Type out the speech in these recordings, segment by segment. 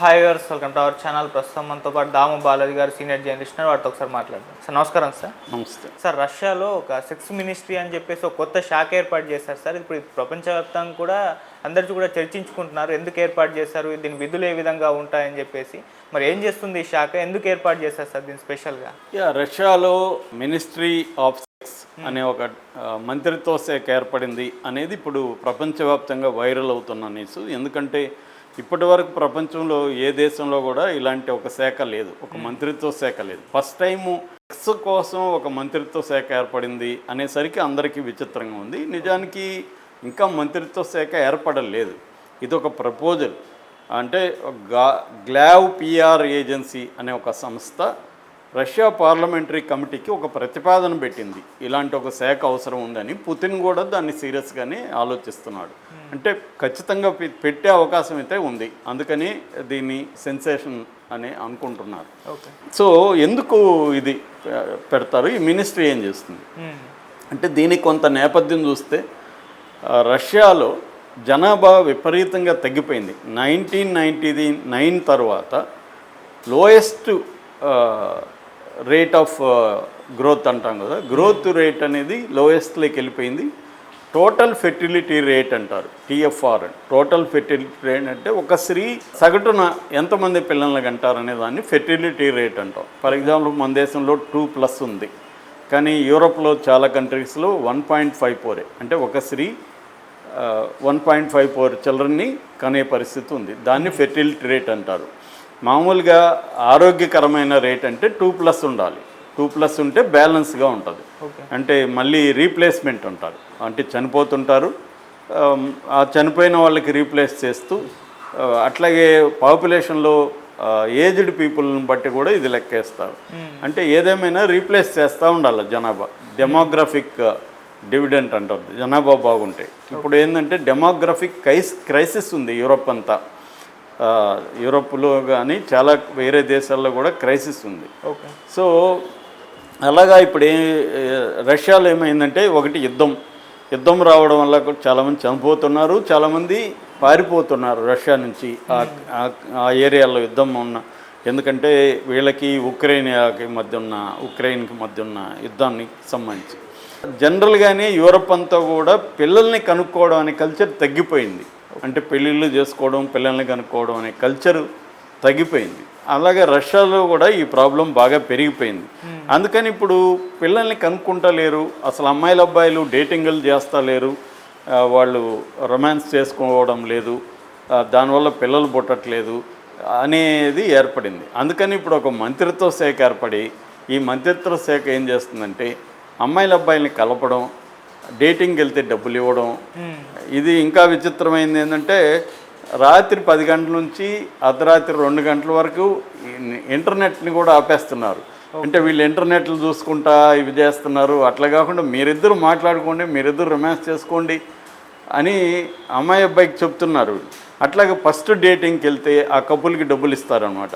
Hi గారు welcome to our channel ప్రస్తుతం మనతో పాటు దాము బాలాజీ గారు సీనియర్ జర్నలిస్ట్ వాటితో ఒకసారి మాట్లాడదాం. సార్ నమస్కారం సార్. నమస్తే. సార్ రష్యాలో ఒక సెక్స్ మినిస్ట్రీ అని చెప్పేసి ఒక కొత్త శాఖ ఏర్పాటు చేశారు సార్. ఇప్పుడు ప్రపంచవ్యాప్తంగా కూడా అందరికీ కూడా చర్చించుకుంటున్నారు. ఎందుకు ఏర్పాటు చేశారు? దీని విధులు ఏ విధంగా ఉంటాయని చెప్పేసి. మరి ఏం చేస్తుంది ఈ శాఖ? ఎందుకు ఏర్పాటు చేశారు సార్ దీని స్పెషల్గా? యా రష్యాలో మినిస్ట్రీ ఆఫ్ సెక్స్ అనే ఒక మంత్రిత్వ శాఖ ఏర్పడింది అనేది ఇప్పుడు ప్రపంచవ్యాప్తంగా వైరల్ అవుతున్న న్యూస్ ఎందుకంటే ఇప్పటి వరకు ప్రపంచంలో ఏ దేశంలో కూడా ఇలాంటి ఒక శాఖ లేదు ఒక మంత్రిత్వ శాఖ లేదు. ఫస్ట్ టైము సెక్స్ కోసం ఒక మంత్రిత్వ శాఖ ఏర్పడింది అనేసరికి అందరికీ విచిత్రంగా ఉంది. నిజానికి ఇంకా మంత్రిత్వ శాఖ ఏర్పడలేదు. ఇది ఒక ప్రపోజల్ అంటే గ్లావ్ పిఆర్ ఏజెన్సీ అనే ఒక సంస్థ రష్యా పార్లమెంటరీ కమిటీకి ఒక ప్రతిపాదన పెట్టింది. ఇలాంటి ఒక శాఖ అవసరం ఉందని పుతిన్ కూడా దాన్ని సీరియస్గానే ఆలోచిస్తున్నాడు. అంటే ఖచ్చితంగా పెట్టే అవకాశం అయితే ఉంది. అందుకని దీన్ని సెన్సేషన్ అని అనుకుంటున్నారు. ఓకే. సో ఎందుకు ఇది పెడతారు? ఈ మినిస్ట్రీ ఏం చేస్తుంది? అంటే దీనికి కొంత నేపథ్యం చూస్తే రష్యాలో జనాభా విపరీతంగా తగ్గిపోయింది. నైన్టీన్ నైంటీ నైన్ తర్వాత లోయెస్ట్ రేట్ ఆఫ్ గ్రోత్ అంటాం కదా. గ్రోత్ రేట్ అనేది లోయెస్ట్లోకి వెళ్ళిపోయింది. టోటల్ ఫెర్టిలిటీ రేట్ అంటారు టీఎఫ్ఆర్ టోటల్ ఫెర్టిలిటీ రేట్ అంటే ఒక స్త్రీ సగటున ఎంతమంది పిల్లల్ని అంటారనే అనే దాన్ని ఫెర్టిలిటీ రేట్ అంటాం. ఫర్ ఎగ్జాంపుల్ మన దేశంలో టూ ప్లస్ ఉంది. కానీ యూరోప్లో చాలా కంట్రీస్లో వన్ పాయింట్ ఫైవ్ ఫోరే అంటే ఒక స్త్రీ వన్ పాయింట్ ఫైవ్ ఫోర్ చిల్డ్రన్ని కనే పరిస్థితి ఉంది. దాన్ని ఫెర్టిలిటీ రేట్ అంటారు. మామూలుగా ఆరోగ్యకరమైన రేట్ అంటే టూ ప్లస్ ఉండాలి. టూ ప్లస్ ఉంటే బ్యాలెన్స్గా ఉంటుంది. అంటే మళ్ళీ రీప్లేస్మెంట్ ఉంటారు అంటే చనిపోతుంటారు. ఆ చనిపోయిన వాళ్ళకి రీప్లేస్ చేస్తూ అట్లాగే పాపులేషన్లో ఏజ్డ్ పీపుల్ని బట్టి కూడా ఇది లెక్కేస్తారు. అంటే ఏదేమైనా రీప్లేస్ చేస్తూ ఉండాలి జనాభా. డెమోగ్రఫిక్ డివిడెంట్ అంటారు. జనాభా బాగుంటే. ఇప్పుడు ఏంటంటే డెమోగ్రఫిక్ క్రైస్ క్రైసిస్ ఉంది యూరోప్ అంతా. యూరోప్లో కానీ చాలా వేరే దేశాల్లో కూడా క్రైసిస్ ఉంది. ఓకే. సో అలాగా ఇప్పుడు ఏ రష్యాలో ఏమైందంటే ఒకటి యుద్ధం. యుద్ధం రావడం వల్ల కూడా చాలామంది చనిపోతున్నారు చాలామంది పారిపోతున్నారు రష్యా నుంచి ఆ- ఆ- ఆ ఏరియాలో యుద్ధం ఉన్న. ఎందుకంటే వీళ్ళకి ఉక్రెయిన్కి మధ్య ఉన్న ఉక్రెయిన్కి మధ్య ఉన్న యుద్ధానికి సంబంధించి. జనరల్గానే యూరప్ అంతా కూడా పిల్లల్ని కనుక్కోవడం అనే కల్చర్ తగ్గిపోయింది. అంటే పెళ్ళిళ్ళు చేసుకోవడం పిల్లల్ని కనుక్కోవడం అనే కల్చర్ తగ్గిపోయింది. అలాగే రష్యాలో కూడా ఈ ప్రాబ్లం బాగా పెరిగిపోయింది. అందుకని ఇప్పుడు పిల్లల్ని కనుక్కుంటలేరు అసలు అమ్మాయిలు అబ్బాయిలు డేటింగ్లు చేస్తా లేరు వాళ్ళు రొమాన్స్ చేసుకోవడం లేదు దానివల్ల పిల్లలు పుట్టట్లేదు అనేది ఏర్పడింది. అందుకని ఇప్పుడు ఒక మంత్రిత్వ శాఖ ఏర్పడి ఈ మంత్రిత్వ శాఖ ఏం చేస్తుందంటే అమ్మాయిల అబ్బాయిల్ని కలపడం డేటింగ్కి వెళ్తే డబ్బులు ఇవ్వడం. ఇది ఇంకా విచిత్రమైంది ఏంటంటే రాత్రి పది గంటల నుంచి అర్ధరాత్రి రెండు గంటల వరకు ఇంటర్నెట్ని కూడా ఆపేస్తున్నారు. అంటే వీళ్ళు ఇంటర్నెట్లు చూసుకుంటా ఇవి చేస్తున్నారు. అట్లా కాకుండా మీరిద్దరు మాట్లాడుకోండి మీరిద్దరు రొమాన్స్ చేసుకోండి అని అమ్మాయి అబ్బాయికి చెప్తున్నారు. అట్లాగే ఫస్ట్ డేటింగ్కి వెళ్తే ఆ కపుల్కి డబ్బులు ఇస్తారనమాట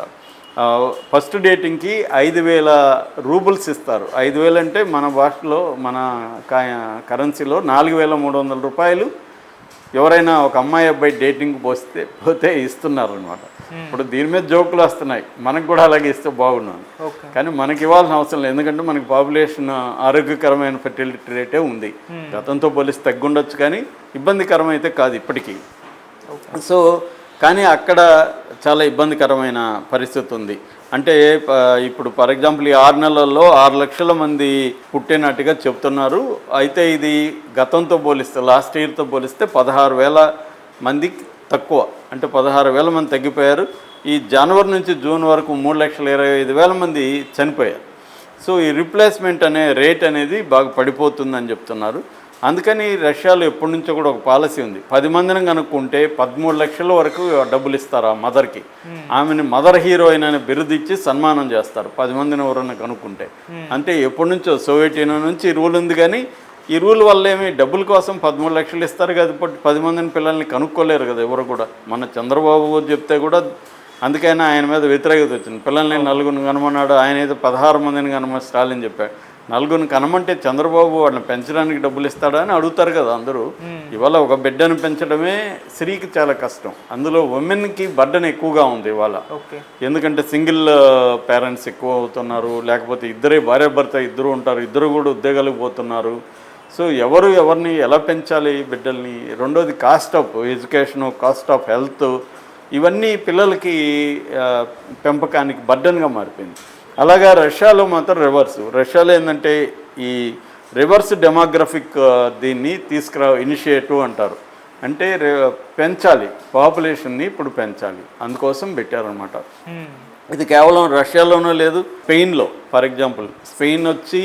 ఫస్ట్ డేటింగ్కి ఐదు వేల రూబుల్స్ ఇస్తారు. ఐదు వేలు అంటే మన భాషలో మన కరెన్సీలో నాలుగు వేల మూడు వందల రూపాయలు ఎవరైనా ఒక అమ్మాయి అబ్బాయి డేటింగ్ పోస్తే పోతే ఇస్తున్నారు అనమాట ఇప్పుడు దీని మీద జోకులు వస్తున్నాయి. మనకు కూడా అలాగే ఇస్తే బాగున్నాను కానీ మనకి ఇవ్వాల్సిన అవసరం లేదు. ఎందుకంటే మనకి పాపులేషన్ ఆరోగ్యకరమైన ఫెర్టిలిటీ రేటే ఉంది. గతంతో పోలిసి తగ్గుండొచ్చు కానీ ఇబ్బందికరం అయితే కాదు ఇప్పటికీ. సో కానీ అక్కడ చాలా ఇబ్బందికరమైన పరిస్థితి ఉంది. అంటే ఇప్పుడు ఫర్ ఎగ్జాంపుల్ ఈ ఆరు నెలల్లో ఆరు లక్షల మంది పుట్టినట్టుగా చెప్తున్నారు. అయితే ఇది గతంతో పోలిస్తే లాస్ట్ ఇయర్తో పోలిస్తే పదహారు వేల మంది తక్కువ. అంటే పదహారు వేల మంది తగ్గిపోయారు. ఈ జనవరి నుంచి జూన్ వరకు మూడు లక్షల ఇరవై ఐదు వేల మంది చనిపోయారు. సో ఈ రిప్లేస్మెంట్ అనే రేట్ అనేది బాగా పడిపోతుందని చెప్తున్నారు. అందుకని రష్యాలో ఎప్పటి నుంచో కూడా ఒక పాలసీ ఉంది. పది మందిని కనుక్కుంటే పదమూడు లక్షల వరకు డబ్బులు ఇస్తారు ఆ మదర్కి. ఆమెని మదర్ హీరోయిన్ అనే బిరుదు ఇచ్చి సన్మానం చేస్తారు. పది మందిని ఎవరన్నా కనుక్కుంటే. అంటే ఎప్పటి నుంచో సోవియట్ యూనియన్ నుంచి ఈ రూల్ ఉంది కానీ ఈ రూల్ వల్ల ఏమి డబ్బుల కోసం పదమూడు లక్షలు ఇస్తారు కదా పది మందిని పిల్లల్ని కనుక్కోలేరు కదా ఎవరు కూడా. మన చంద్రబాబు చెప్తే కూడా అందుకైనా ఆయన మీద వ్యతిరేకత వచ్చింది. పిల్లల్ని నలుగురిని కనుమన్నాడు ఆయన ఏదో పదహారు మందిని కనుమ స్టాలిన్ చెప్పాడు. నలుగురిని కనమంటే చంద్రబాబు వాళ్ళని పెంచడానికి డబ్బులు ఇస్తాడా అని అడుగుతారు కదా అందరూ. ఇవాళ ఒక బిడ్డను పెంచడమే స్త్రీకి చాలా కష్టం. అందులో ఉమెన్కి బర్డన్ ఎక్కువగా ఉంది ఇవాళ. ఎందుకంటే సింగిల్ పేరెంట్స్ ఎక్కువ అవుతున్నారు. లేకపోతే ఇద్దరే భార్యాభర్త ఇద్దరు ఉంటారు. ఇద్దరు కూడా ఉద్యోగాలకు పోతున్నారు. సో ఎవరు ఎవరిని ఎలా పెంచాలి బిడ్డల్ని? రెండోది cost of education cost of health ఇవన్నీ పిల్లలకి పెంపకానికి బర్డన్గా మారిపోయింది. అలాగా రష్యాలో మాత్రం రివర్స్ రష్యాలో ఏంటంటే ఈ రివర్స్ డెమోగ్రఫిక్ దీన్ని తీసుకురా ఇనిషియేటివ్ అంటారు. అంటే పెంచాలి. పాపులేషన్ని ఇప్పుడు పెంచాలి. అందుకోసం పెట్టారనమాట మ్మ్. ఇది కేవలం రష్యాలోనూ లేదు స్పెయిన్లో. ఫర్ ఎగ్జాంపుల్ స్పెయిన్ వచ్చి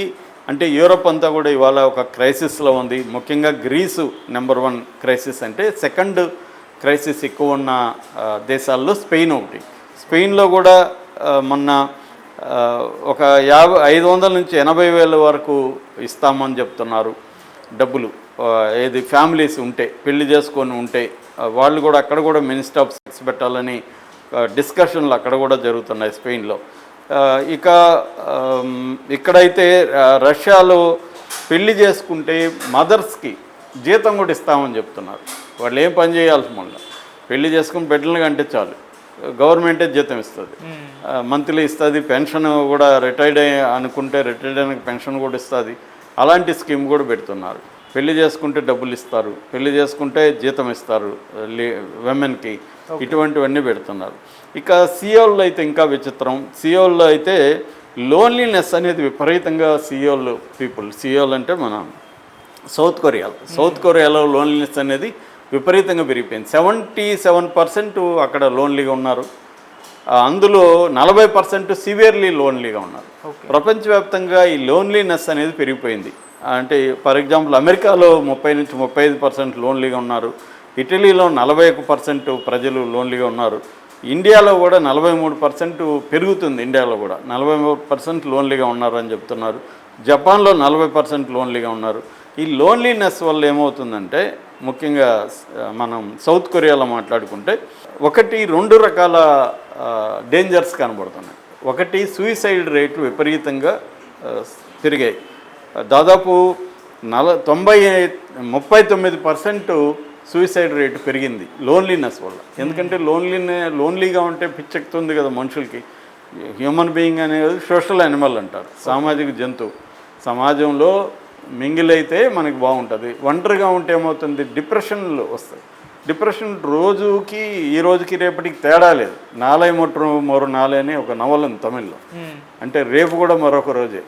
అంటే యూరోప్ అంతా కూడా ఇవాళ ఒక క్రైసిస్లో ఉంది. ముఖ్యంగా గ్రీసు నెంబర్ వన్ క్రైసిస్ అంటే సెకండ్ క్రైసిస్ ఎక్కువ ఉన్న దేశాల్లో స్పెయిన్ ఒకటి. స్పెయిన్లో కూడా మొన్న ఒక యాభై ఐదు వందల నుంచి ఎనభై వేల వరకు ఇస్తామని చెప్తున్నారు డబ్బులు. ఏది ఫ్యామిలీస్ ఉంటే పెళ్ళి చేసుకొని ఉంటే వాళ్ళు కూడా అక్కడ కూడా మినిస్టర్ ఆఫ్ సెక్స్ పెట్టాలని డిస్కషన్లు అక్కడ కూడా జరుగుతున్నాయి స్పెయిన్లో. ఇక ఇక్కడైతే రష్యాలో పెళ్ళి చేసుకుంటే మదర్స్కి జీతం కూడా ఇస్తామని చెప్తున్నారు. వాళ్ళు ఏం పని చేయాల్సి మళ్ళీ పెళ్ళి చేసుకుని బిడ్డలు కంటే చాలు. గవర్నమెంటే జీతం ఇస్తుంది. మంత్లీ ఇస్తుంది పెన్షన్ కూడా రిటైర్డ్ అయ్యి అనుకుంటే రిటైర్డ్ అయిన పెన్షన్ కూడా ఇస్తుంది. అలాంటి స్కీమ్ కూడా పెడుతున్నారు. పెళ్ళి చేసుకుంటే డబ్బులు ఇస్తారు పెళ్ళి చేసుకుంటే జీతం ఇస్తారు విమెన్కి ఇటువంటివన్నీ పెడుతున్నారు. ఇక సియోల్లో అయితే ఇంకా విచిత్రం. సియోల్లో అయితే లోన్లీనెస్ అనేది విపరీతంగా సియోల్ పీపుల్ సియోల్ అంటే మన సౌత్ కొరియా సౌత్ కొరియాలో లోన్లీనెస్ అనేది విపరీతంగా పెరిగిపోయింది. సెవెంటీ సెవెన్ పర్సెంట్ అక్కడ లోన్లీగా ఉన్నారు. అందులో నలభై పర్సెంట్ సివియర్లీ లోన్లీగా ఉన్నారు. ప్రపంచవ్యాప్తంగా ఈ లోన్లీనెస్ అనేది పెరిగిపోయింది. అంటే ఫర్ ఎగ్జాంపుల్ అమెరికాలో ముప్పై నుంచి ముప్పై ఐదు పర్సెంట్ లోన్లీగా ఉన్నారు. ఇటలీలో నలభై ఒక పర్సెంట్ ప్రజలు లోన్లీగా ఉన్నారు. ఇండియాలో కూడా నలభై మూడు పర్సెంట్ పెరుగుతుంది ఇండియాలో కూడా. నలభై మూడు పర్సెంట్ లోన్లీగా ఉన్నారు అని చెప్తున్నారు. జపాన్లో నలభై పర్సెంట్ లోన్లీగా ఉన్నారు. ఈ లోన్లీనెస్ వల్ల ఏమవుతుందంటే ముఖ్యంగా మనం సౌత్ కొరియాలో మాట్లాడుకుంటే ఒకటి రెండు రకాల డేంజర్స్ కనబడుతున్నాయి. ఒకటి సూయిసైడ్ రేటు విపరీతంగా పెరిగాయి. దాదాపు నల తొంభై ముప్పై తొమ్మిది పర్సెంట్ సూయిసైడ్ రేటు పెరిగింది లోన్లీనెస్ వల్ల. ఎందుకంటే లోన్లీనే లోన్లీగా ఉంటే పిచ్చెక్కుతుంది కదా మనుషులకి. హ్యూమన్ బీయింగ్ అనేది సోషల్ యానిమల్ అంటారు. సామాజిక జంతువు. సమాజంలో మింగిల్ అయితే మనకి బాగుంటుంది. ఒంటరిగా ఉంటే ఏమవుతుంది? డిప్రెషన్లు వస్తాయి. డిప్రెషన్ రోజుకి ఈ రోజుకి రేపటికి తేడా లేదు. నాలై మొట్టు మరో నాలే అని ఒక నవల ఉంది తమిళ్ళో. అంటే రేపు కూడా మరొక రోజే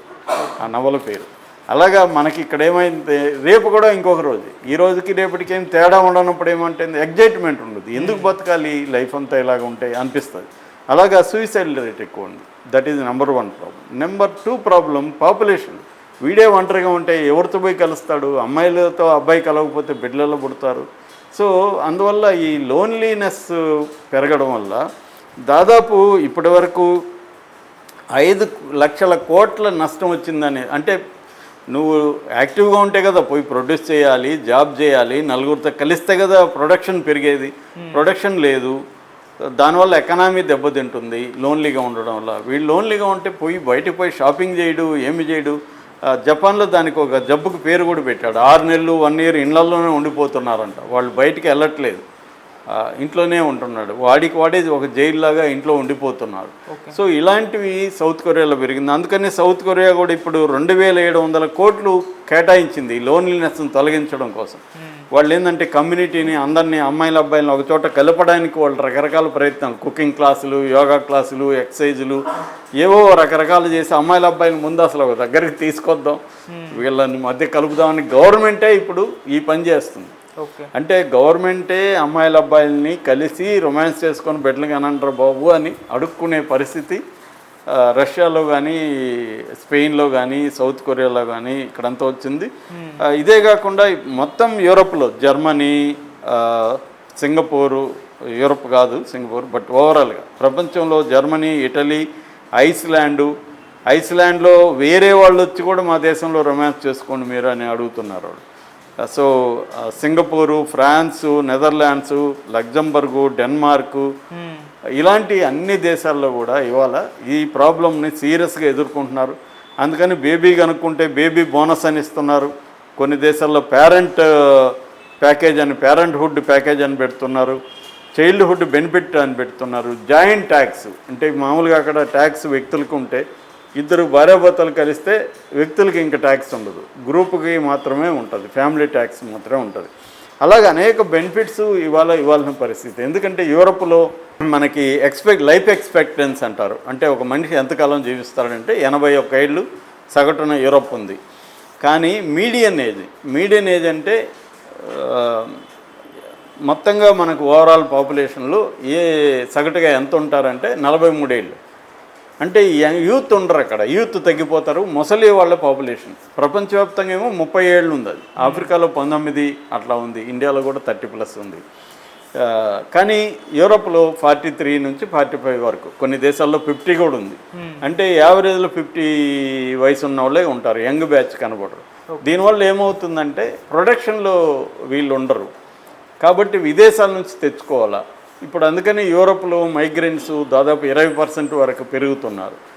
ఆ నవల పేరు. అలాగా మనకి ఇక్కడ ఏమైంది? రేపు కూడా ఇంకొక రోజు. ఈ రోజుకి రేపటికి ఏం తేడా ఉండనప్పుడు ఏమంటే ఎగ్జైట్మెంట్ ఉండదు. ఎందుకు బతకాలి? లైఫ్ అంతా ఇలాగ ఉంటాయి అనిపిస్తుంది. అలాగా సూసైడ్ రేట్ ఎక్కువ ఉంది. That is number one problem number two problem population వీడే ఒంటరిగా ఉంటే ఎవరితో పోయి కలుస్తాడు? అమ్మాయిలతో అబ్బాయి కలవకపోతే బిడ్డలలో పుడతారు? సో అందువల్ల ఈ లోన్లీనెస్ పెరగడం వల్ల దాదాపు ఇప్పటి వరకు ఐదు లక్షల కోట్ల నష్టం వచ్చిందని అంటే నువ్వు యాక్టివ్గా ఉంటే కదా పోయి ప్రొడ్యూస్ చేయాలి జాబ్ చేయాలి నలుగురితో కలిస్తే కదా ప్రొడక్షన్ పెరిగేది. ప్రొడక్షన్ లేదు. దానివల్ల ఎకనామీ దెబ్బతింటుంది లోన్లీగా ఉండడం వల్ల. వీళ్ళు లోన్లీగా ఉంటే పోయి బయటకు పోయి షాపింగ్ చేయడు ఏమి చేయడు. జపాన్లో దానికి ఒక జబ్బుకు పేరు కూడా పెట్టాడు. ఆరు నెలలు వన్ ఇయర్ ఇళ్ళలోనే ఉండిపోతున్నారంట. వాళ్ళు బయటికి వెళ్ళట్లేదు. ఇంట్లోనే ఉంటున్నాడు. వాడికి వాడే ఒక జైలు లాగా ఇంట్లో ఉండిపోతున్నారు. సో ఇలాంటివి సౌత్ కొరియాలో పెరిగింది. అందుకని సౌత్ కొరియా కూడా ఇప్పుడు రెండు వేల ఏడు వందల కోట్లు కేటాయించింది లోన్లీనెస్ని తొలగించడం కోసం. వాళ్ళు ఏంటంటే కమ్యూనిటీని అందరినీ అమ్మాయిల అబ్బాయిలను ఒక చోట కలపడానికి వాళ్ళు రకరకాల ప్రయత్నాలు. కుకింగ్ క్లాసులు యోగా క్లాసులు ఎక్సర్సైజులు ఏవో రకరకాలు చేసి అమ్మాయిల అబ్బాయిల ముందు అసలు ఒక దగ్గరికి తీసుకొద్దాం. వీళ్ళని మధ్య కలుపుదామని గవర్నమెంటే ఇప్పుడు ఈ పని చేస్తుంది. అంటే గవర్నమెంటే అమ్మాయిల అబ్బాయిల్ని కలిసి రొమాన్స్ చేసుకొని బెడ్లు కానంటారు బాబు అని అడుక్కునే పరిస్థితి రష్యాలో కానీ స్పెయిన్లో కానీ సౌత్ కొరియాలో కానీ ఇక్కడంతా వచ్చింది. ఇదే కాకుండా మొత్తం యూరోప్లో జర్మనీ సింగపూరు యూరోప్ కాదు సింగపూర్ బట్ ఓవరాల్గా ప్రపంచంలో జర్మనీ ఇటలీ ఐస్లాండు ఐస్లాండ్లో వేరే వాళ్ళు వచ్చి కూడా మా దేశంలో రొమాన్స్ చేసుకోండి మీరు అని అడుగుతున్నారు వాళ్ళు. So Singapore France Netherlands Luxembourg Denmark ఇలాంటి అన్ని దేశాల్లో కూడా ఇవాళ ఈ ప్రాబ్లంని సీరియస్గా ఎదుర్కొంటున్నారు. అందుకని బేబీ కనుక్కుంటే బేబీ బోనస్ అని ఇస్తున్నారు. కొన్ని దేశాల్లో పేరెంట్ ప్యాకేజ్ అని పేరెంట్హుడ్ ప్యాకేజ్ అని పెడుతున్నారు. చైల్డ్హుడ్ బెనిఫిట్ అని పెడుతున్నారు. జాయింట్ ట్యాక్స్ అంటే మామూలుగా అక్కడ ట్యాక్స్ వ్యక్తులకు ఉంటే ఇద్దరు భార్యాభర్తలు కలిస్తే వ్యక్తులకి ఇంకా ట్యాక్స్ ఉండదు. గ్రూప్కి మాత్రమే ఉంటుంది. ఫ్యామిలీ ట్యాక్స్ మాత్రమే ఉంటుంది. అలాగే అనేక బెనిఫిట్స్ ఇవాళ ఇవ్వాల్సిన పరిస్థితి. ఎందుకంటే యూరప్లో మనకి ఎక్స్పెక్ట్ లైఫ్ ఎక్స్పెక్టెన్స్ అంటారు. అంటే ఒక మనిషి ఎంతకాలం జీవిస్తాడంటే ఎనభై ఒక్క ఏళ్ళు సగటున యూరప్ ఉంది. కానీ మీడియన్ ఏజ్ మీడియన్ ఏజ్ అంటే మొత్తంగా మనకు ఓవరాల్ పాపులేషన్లో ఏ సగటుగా ఎంత ఉంటారంటే నలభై మూడేళ్ళు అంటే యూత్ ఉండరు అక్కడ. యూత్ తగ్గిపోతారు. ముసలి వాళ్ళ పాపులేషన్. ప్రపంచవ్యాప్తంగా ఏమో ముప్పై ఏళ్ళు ఉంది అది. ఆఫ్రికాలో పంతొమ్మిది అట్లా ఉంది. ఇండియాలో కూడా థర్టీ ప్లస్ ఉంది. కానీ యూరోప్లో ఫార్టీ త్రీ నుంచి ఫార్టీ ఫైవ్ వరకు కొన్ని దేశాల్లో ఫిఫ్టీ కూడా ఉంది. అంటే యావరేజ్లో ఫిఫ్టీ వయసు ఉన్న వాళ్ళే ఉంటారు. యంగ్ బ్యాచ్ కనబడరు. దీనివల్ల ఏమవుతుందంటే ప్రొడక్షన్లో వీళ్ళు ఉండరు. కాబట్టి విదేశాల నుంచి తెచ్చుకోవాలా? ఇప్పుడు అందుకని యూరోప్లో మైగ్రెంట్స్ దాదాపు ఇరవై పర్సెంట్ వరకు పెరుగుతున్నారు.